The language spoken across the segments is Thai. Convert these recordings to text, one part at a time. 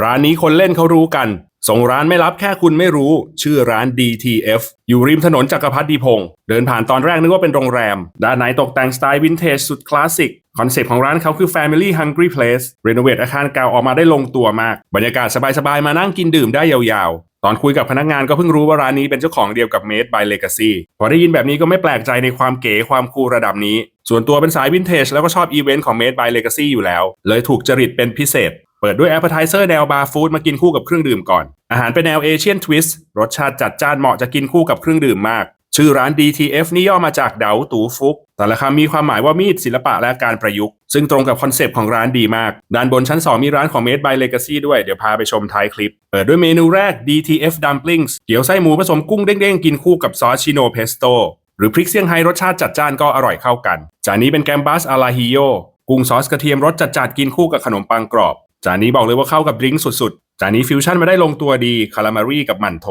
ร้านนี้คนเล่นเขารู้กัน ส่งร้านไม่รับแค่คุณไม่รู้ ชื่อร้าน DTF อยู่ริมถนนจักรพัฒดิพงศ์เดินผ่านตอนแรกนึกว่าเป็นโรงแรม ด้านในตกแต่งสไตล์วินเทจสุดคลาสสิก คอนเซ็ปต์ของร้านเขาคือ Family Hungry Place รีโนเวทอาคารเก่าออกมาได้ลงตัวมาก บรรยากาศสบายๆ มานั่งกินดื่มได้ยาวๆ ตอนคุยกับพนักงานก็เพิ่งรู้ว่าร้านนี้เป็นเจ้าของเดียวกับ Made by Legacy พอได้ยินแบบนี้ก็ไม่แปลกใจในความเก๋ความคูลระดับนี้ ส่วนตัวเป็นสายวินเทจแล้วก็ชอบอีเวนต์ของ Made by Legacy อยู่แล้ว เลยถูกจริตเป็นพิเศษ เปิดด้วย Appetizer แนวบาร์ฟู้ดมากินคู่กับเครื่องดื่มก่อน อาหารเป็นแนวเอเชียนทวิสต์รสชาติจัดจ้านเหมาะจะกินคู่กับเครื่องดื่มมาก ชื่อร้าน DTF นี่ย่อมาจากเดาตูฟุก แต่ละคำมีความหมายว่ามีดศิลปะและการประยุกต์ ซึ่งตรงกับคอนเซปต์ของร้านดีมาก ด้านบนชั้น 2 มีร้านของ Made by Legacy ด้วย เดี๋ยวพาไปชมท้ายคลิป เปิดด้วยเมนูแรก DTF Dumplings เกี๊ยวไส้หมูผสมกุ้งเด้งๆ กินคู่กับซอสชิโนเพสโต้หรือพริกเซี่ยงไฮ้รสชาติจัดจ้านก็อร่อยเข้ากัน จานนี้เป็นแกมบัสอาราฮิโยกุ้งซอสกระเทียมรสจัดๆกินคู่กับขนมปังกรอบ จานนี้บอกเลยว่าเข้ากับดริงก์สุดๆ จานนี้ฟิวชั่นมาได้ลงตัวดีคารามารีกับหมั่นโถ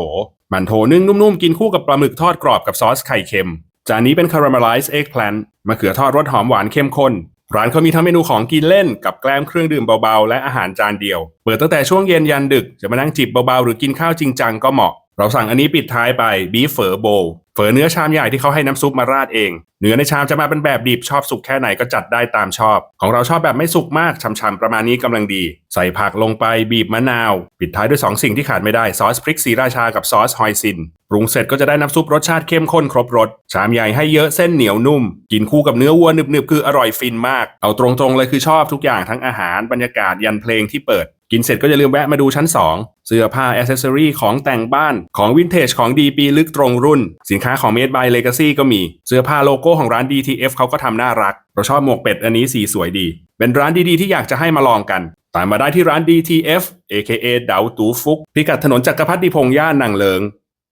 หมั่นโถนึ่งนุ่มๆ กินคู่กับปลาหมึกทอดกรอบกับซอสไข่เค็ม จานนี้เป็นคาราเมลไลซ์เอ็กแพลนมะเขือทอดรสหอมหวานเข้มข้น ร้านเขามีทั้งเมนูของกินเล่นกับแกล้มเครื่องดื่มเบาๆ และอาหารจานเดียว เปิดตั้งแต่ช่วงเย็นยันดึก จะมานั่งจิบเบาๆ หรือกินข้าวจริงจังก็เหมาะ เราสั่งอันนี้ปิดท้ายไปบีฟเฟอร์โบเฝอเนื้อชามใหญ่ที่เขาให้น้ำซุปมาราดเอง เนื้อในชามจะมาเป็นแบบดิบชอบสุกแค่ไหนก็จัดได้ตามชอบ ของเราชอบแบบไม่สุกมากช่ำๆประมาณนี้กำลังดี ใส่ผักลงไปบีบมะนาว ปิดท้ายด้วย 2 สิ่งที่ขาดไม่ได้ ซอสพริกสีราชากับซอสฮอยซินปรุงเสร็จก็จะได้น้ำซุปรสชาติเข้มข้นครบรสชามใหญ่ให้เยอะเส้นเหนียวนุ่ม กินคู่กับเนื้อวัวหนึบๆคืออร่อยฟินมาก เอาตรงๆเลยคือชอบทุกอย่างทั้งอาหารบรรยากาศยันเพลงที่เปิด กินเสร็จก็อย่าลืมแวะมาดูชั้น 2 เสื้อผ้าอ c เซสซอรีของแต่งบ้านของวินเทจของดีปีลึกตรงรุ่น สินค้าของ Made by Legacy ก็มี เสื้อผ้าโลโก้ของร้าน DTF เขาก็ทำน่ารัก เราชอบหมวกเป็ดอันนี้สีสวยดี เป็นร้านดีๆที่อยากจะให้มาลองกันตามมาได้ที่ร้าน DTF AKA เดาตูฟุกพิกัดถนนจักรพัฒดิพงษ์ย่านนางเลิง